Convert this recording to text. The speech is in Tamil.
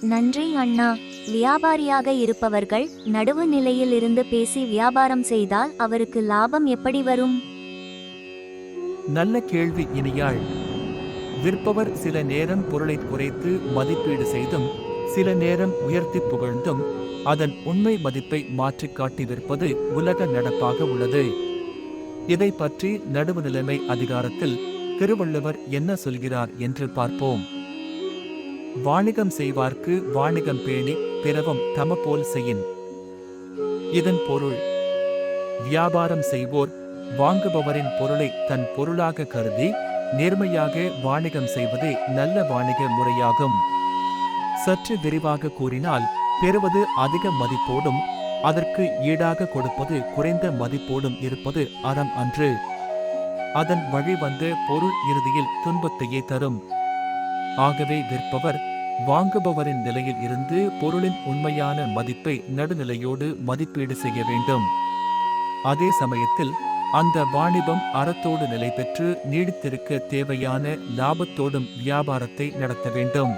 நன்றி அண்ணா. வியாபாரியாக இருப்பவர்கள் நடுவு நிலையில் இருந்து பேசி வியாபாரம் செய்தால் அவருக்கு லாபம் எப்படி வரும்? நல்ல கேள்வி இனியாள். விற்பவர் சில நேரம் பொருளை குறைத்து மதிப்பீடு செய்தும் சில நேரம் உயர்த்தி புகழ்ந்தும் அதன் உண்மை மதிப்பை மாற்றிக் காட்டி விற்பது உலக நடப்பாக உள்ளது. இதை பற்றி நடுவு நிலைமை அதிகாரத்தில் திருவள்ளுவர் என்ன சொல்கிறார்? என்று பார்ப்போம். வாணிகம் செய்வார்க்கு வாணிகம் பேணி பிறவும் தமப்போல் செய்யின். இதன் பொருள் வியாபாரம் செய்வோர் வாங்குபவரின் பொருளை தன் பொருளாக கருதி நேர்மையாக வாணிகம் செய்வதே நல்ல வாணிக முறையாகும். சற்று விரிவாக கூறினால் பெறுவது அதிக மதிப்போடும் அதற்கு ஈடாக கொடுப்பது குறைந்த மதிப்போடும் இருப்பது அறம் அன்று. அதன் வழி வந்து பொருள் இறுதியில் துன்பத்தையே தரும். ஆகவே விற்பவர் வாங்குபவரின் நிலையில் இருந்து பொருளின் உண்மையான மதிப்பை நடுநிலையோடு மதிப்பீடு செய்ய வேண்டும். அதே சமயத்தில் அந்த வாணிபம் அறத்தோடு நிலை பெற்று நீடித்திருக்க தேவையான லாபத்தோடும் வியாபாரத்தை நடத்த வேண்டும்.